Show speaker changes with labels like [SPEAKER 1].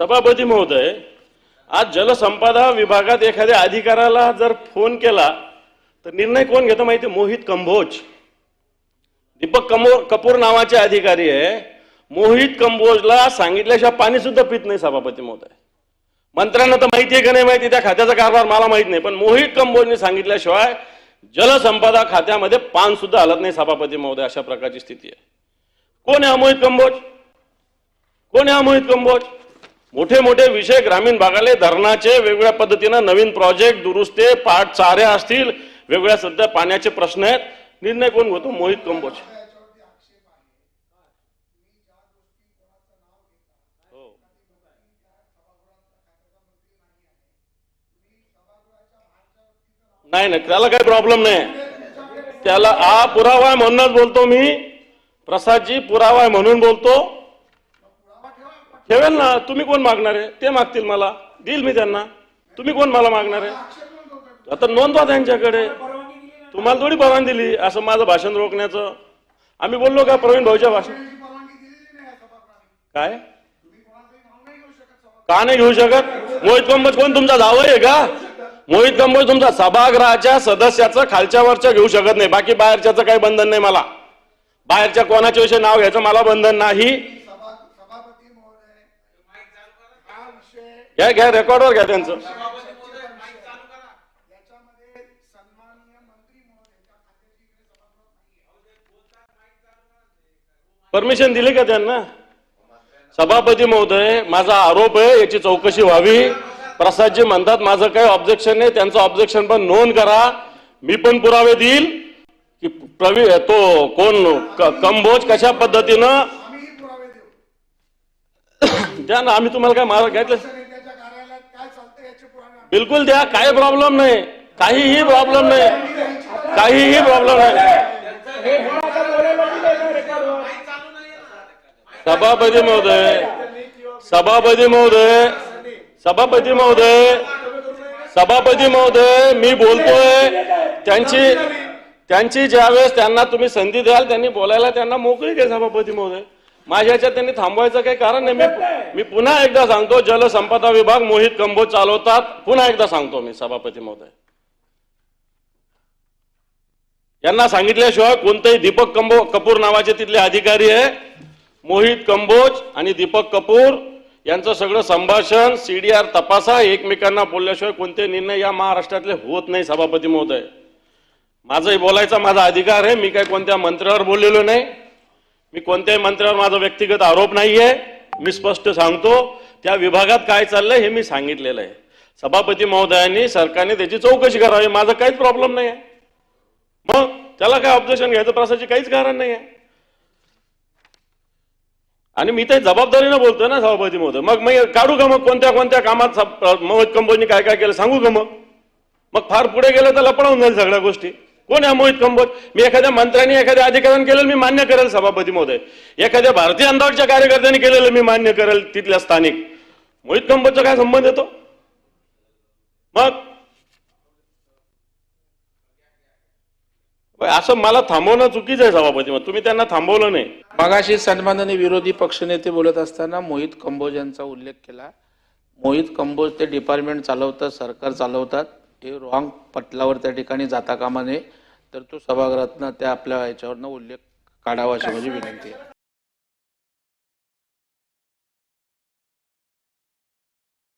[SPEAKER 1] सभापती महोदय आज जलसंपदा विभागात एखाद्या अधिकाऱ्याला जर फोन केला तर निर्णय कोण घेतो माहिती आहे? मोहित कंभोज दीपक कमोर कपूर नावाचे अधिकारी आहे. मोहित कंबोजला सांगितल्याशिवाय पाणी सुद्धा पित नाही सभापती महोदय. मंत्र्यांना तर माहिती आहे का नाही माहिती? त्या खात्याचा कारभार मला माहीत नाही. पण मोहित कंबोजने सांगितल्याशिवाय जलसंपदा खात्यामध्ये पान सुद्धा हलत नाही सभापती महोदय अशा प्रकारची स्थिती आहे. कोण आहे अमोहित मोहित कंबोज? कोण आहे मोहित कंबोज? मोठे मोठे विषय ग्रामीण भागाले धरणाचे वेगवेगळ्या पद्धतीनं नवीन प्रोजेक्ट दुरुस्ते पाठ चाऱ्या असतील वेगवेगळ्या सध्या पाण्याचे प्रश्न आहेत. निर्णय कोण होतो मोहित कंबोज. हो. नाही नाही त्याला काही प्रॉब्लेम नाही. त्याला हा पुरावा म्हणूनच बोलतो मी. प्रसादजी पुरावा म्हणून बोलतो. ठेवेल ना तुम्ही कोण मागणार आहे? ते मागतील मला. देईल मी त्यांना. तुम्ही कोण मला मागणार आहे? आता नोंदवा त्यांच्याकडे. तुम्हाला थोडी परवानगी दिली. असं माझं भाषण रोखण्याचं. आम्ही बोललो का प्रवीण भाऊच्या भाषण? काय? का नाही घेऊ शकत? मोहित कंबोज कोण तुमचा जावं आहे का? मोहित कंबोज तुमचा सभागृहाच्या सदस्याचं खालच्या वरच्या घेऊ शकत नाही. बाकी बाहेरच्याचं काही बंधन नाही मला. बाहेरच्या कोणाच्या विषयी नाव घ्यायचं मला बंधन नाही
[SPEAKER 2] सभा सभापती महोदय हा विषय
[SPEAKER 1] घ्या घ्या रेकॉर्डवर घ्या त्यांचं. परमिशन दिली का त्यांना? सभापती महोदय माझा आरोप आहे याची चौकशी व्हावी. प्रसादजी म्हणतात माझं काही ऑब्जेक्शन नाही त्यांचं ऑब्जेक्शन पण नोंद करा. मी पण पुरावे देईल. की प्रवी तो कोण क- कंबोज कशा पद्धतीनं द्या ना आम्ही तुम्हाला काय मार घेतलं? बिलकुल द्या काही प्रॉब्लेम नाही. काहीही प्रॉब्लेम नाही. काहीही प्रॉब्लेम नाही. सभापती महोदय सभापती महोदय सभापती महोदय सभापती महोदय मी बोलतोय त्यांची त्यांची ज्यावेळेस त्यांना तुम्ही संधी द्याल त्यांनी बोलायला त्यांना मोकळी घ्या सभापती महोदय. माझ्या ह्याच्यात त्यांनी थांबवायचं काही कारण नाही. मी मी पुन्हा एकदा सांगतो जलसंपदा विभाग मोहित कंबोज चालवतात. पुन्हा एकदा सांगतो मी सभापती महोदय. यांना सांगितल्याशिवाय कोणतेही दीपक कंबो कपूर नावाचे तिथले अधिकारी आहे. मोहित कंबोज आणि दीपक कपूर यांचं सगळं संभाषण सीडीआर तपासा एकमेकांना बोलल्याशिवाय कोणते निर्णय या महाराष्ट्रातले होत नाही सभापती महोदय. माझंही बोलायचा माझा अधिकार आहे मी काही कोणत्या मंत्र्यावर बोललेलो नाही. मी कोणत्याही मंत्र्यावर माझा व्यक्तिगत आरोप नाही आहे मी स्पष्ट सांगतो त्या विभागात काय चाललंय हे मी सांगितलेलं आहे. सभापती महोदयांनी सरकारने त्याची चौकशी करावी माझा काहीच प्रॉब्लेम नाही आहे मग त्याला काय ऑब्जेक्शन घ्यायचं? प्रसाची काहीच कारण नाही आहे आणि मी ते जबाबदारीनं बोलतोय ना सभापती महोदय. मग मी काढू का मग कोणत्या कोणत्या कामात सब- मोहित कंबोजनी काय काय केलं सांगू का मग? मग फार पुढे गेलं तर लपडावून जाईल सगळ्या गोष्टी. कोण आहे मोहित कंबोज? मी एखाद्या मंत्र्यांनी एखाद्या अधिकाऱ्याने केलेलं मी मान्य करेल सभापती महोदय. एखाद्या भारतीय अंदाजच्या कार्यकर्त्यांनी केलेलं मी मान्य करेल तिथल्या स्थानिक. मोहित कंबोजचा काय संबंध येतो मग? असं मला थांबवणं चुकीचं आहे सभापती मग तुम्ही त्यांना थांबवलं नाही.
[SPEAKER 3] मगाशी सन्मानाने विरोधी पक्षनेते बोलत असताना मोहित कंबोज यांचा उल्लेख केला. मोहित कंबोज ते डिपार्टमेंट चालवतात सरकार चालवतात. हे रॉंग पटलावर त्या ठिकाणी जाता कामा नये. तर तो सभागृहातनं त्या आपल्या याच्यावरनं उल्लेख काढावा अशी माझी विनंती आहे.